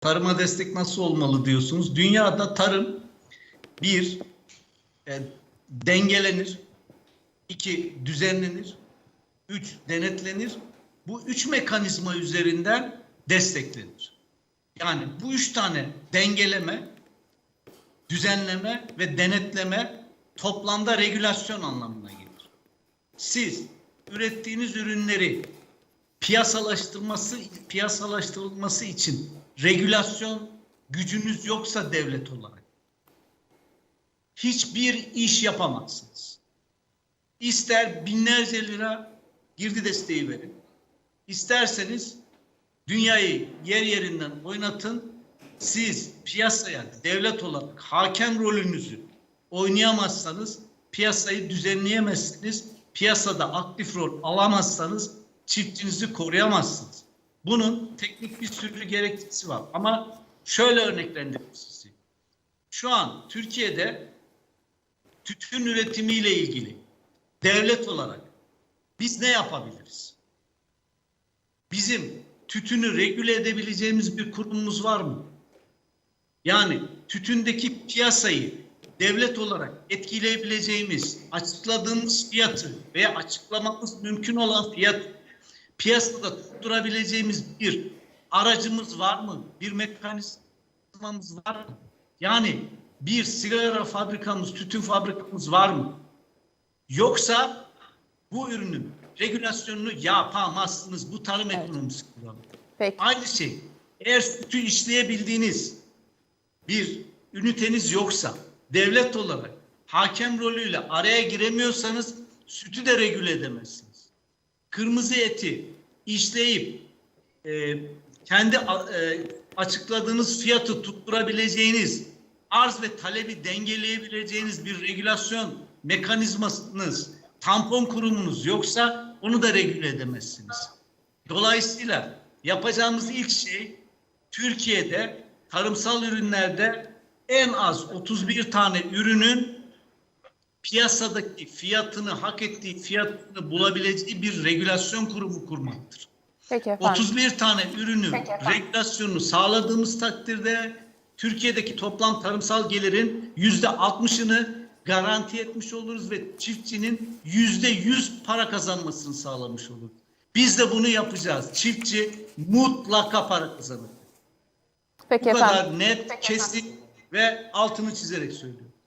Tarıma destek nasıl olmalı diyorsunuz. Dünyada tarım bir e, dengelenir, iki düzenlenir, üç denetlenir. Bu üç mekanizma üzerinden desteklenir. Yani bu üç tane dengeleme, düzenleme ve denetleme toplamda regülasyon anlamına gelir. Siz ürettiğiniz ürünleri piyasalaştırması piyasalaştırılması için regülasyon gücünüz yoksa devlet olarak hiçbir iş yapamazsınız. İster binlerce lira girdi desteği verin. İsterseniz dünyayı yer yerinden oynatın. Siz piyasaya devlet olarak hakem rolünüzü oynayamazsanız piyasayı düzenleyemezsiniz. Piyasada aktif rol alamazsanız çiftçinizi koruyamazsınız. Bunun teknik bir sürü gerekçesi var. Ama şöyle örneklendireyim sizi. Şu an Türkiye'de tütün üretimiyle ilgili devlet olarak biz ne yapabiliriz? Bizim tütünü regüle edebileceğimiz bir kurumumuz var mı? Yani tütündeki piyasayı devlet olarak etkileyebileceğimiz, açıkladığımız fiyatı veya açıklamamız mümkün olan fiyat piyasada tutturabileceğimiz bir aracımız var mı? Bir mekanizmamız var mı? Yani bir sigara fabrikamız, tütün fabrikamız var mı? Yoksa bu ürünün regülasyonunu yapamazsınız. Bu tarım ekonomisi kuralı. Peki. Aynı şey. Eğer sütü işleyebildiğiniz bir üniteniz yoksa devlet olarak hakem rolüyle araya giremiyorsanız sütü de regüle edemezsiniz. Kırmızı eti işleyip e, kendi e, açıkladığınız fiyatı tutturabileceğiniz arz ve talebi dengeleyebileceğiniz bir regülasyon mekanizmanız, tampon kurumunuz yoksa onu da regüle edemezsiniz. Dolayısıyla yapacağımız ilk şey Türkiye'de tarımsal ürünlerde en az 31 tane ürünün piyasadaki fiyatını hak ettiği fiyatını bulabileceği bir regülasyon kurumu kurmaktır. Peki efendim. 31 tane ürünün Peki efendim. regülasyonunu sağladığımız takdirde Türkiye'deki toplam tarımsal gelirin yüzde 60'ını garanti etmiş oluruz ve çiftçinin yüzde 100 para kazanmasını sağlamış oluruz. Biz de bunu yapacağız. Çiftçi mutlaka para kazanır. Peki Bu efendim. kadar net, kesin ve altını çizerek söylüyorum.